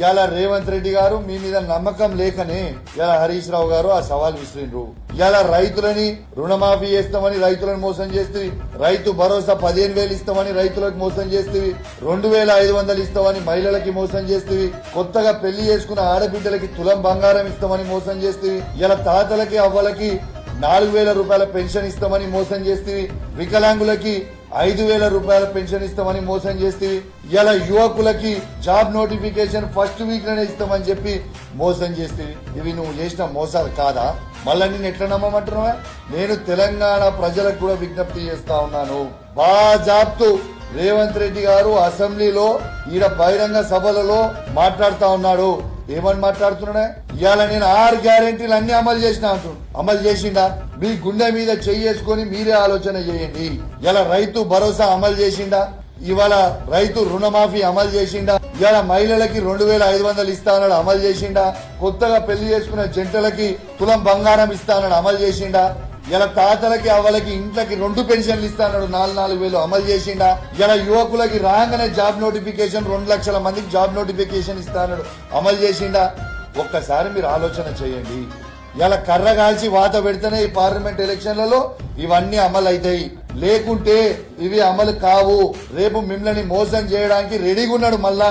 ఇలా రేవంత్ రెడ్డి గారు మీ మీద నమ్మకం లేకనే ఇలా హరీష్ రావు గారు ఆ సవాల్ విసిరిండ్రు. ఇలా రైతులని రుణమాఫీ చేస్తామని రైతులను మోసం చేస్తే రైతు భరోసా పదిహేను వేలు ఇస్తామని రైతులకు మోసం చేస్తే రెండు వేల ఐదు వందలు ఇస్తామని మహిళలకి మోసం చేస్తే కొత్తగా పెళ్ళి చేసుకున్న ఆడబిడ్డలకి తులం బంగారం ఇస్తామని మోసం చేస్తే ఇలా తాతలకి అవ్వలకి నాలుగు వేల రూపాయల పెన్షన్ ఇస్తామని మోసం చేస్తే వికలాంగులకి ఐదు వేల రూపాయల పెన్షన్ ఇస్తామని మోసం చేస్తే ఇలా యువకులకి జాబ్ నోటిఫికేషన్ ఫస్ట్ వీక్లోనే ఇస్తామని చెప్పి మోసం చేస్తే. ఇవి నువ్వు చేసిన మోసాలు కాదా? మళ్ళీ నేను ఎట్లా నమ్మమంటున్నావా? నేను తెలంగాణ ప్రజలకు కూడా విజ్ఞప్తి చేస్తా ఉన్నాను. బా బాజాబ్తు రేవంత్ రెడ్డి గారు అసెంబ్లీలో ఈడ బహిరంగ సభలలో మాట్లాడుతా ఉన్నాడు. ఏమని మాట్లాడుతున్నాడే? ఇవాళ నేను ఆరు గ్యారెంటీలు అన్ని అమలు చేసిన అంటున్నాడు. అమలు చేసిండా? మీ గుండె మీద చేసుకొని మీరే ఆలోచన చేయండి. ఇలా రైతు భరోసా అమలు చేసిండా? ఇవాళ రైతు రుణమాఫీ అమలు చేసిండా? ఇవాళ మహిళలకి రెండు వేల ఐదు వందలు ఇస్తానని అమలు చేసిండా? కొత్తగా పెళ్ళి చేసుకున్న జంటలకి తులం బంగారం ఇస్తానని అమలు చేసిండా? ఇలా తాతలకి అవ్వలకి ఇంట్లోకి రెండు పెన్షన్లు ఇస్తాడు నాలుగు నాలుగు వేలు అమలు చేసిండా. ఇలా యువకులకి రాగానే జాబ్ నోటిఫికేషన్ రెండు లక్షల మందికి జాబ్ నోటిఫికేషన్ ఇస్తాడు అమలు చేసిండా. ఒక్కసారి మీరు ఆలోచన చేయండి. ఇలా కర్ర కాల్చి వాత పెడితేనే ఈ పార్లమెంట్ ఎలక్షన్లలో ఇవన్నీ అమలు అవుతాయి లేకుంటే ఇవి అమలు కావు. రేపు మిమ్మల్ని మోసం చేయడానికి రెడీగా ఉన్నాడు మళ్ళా.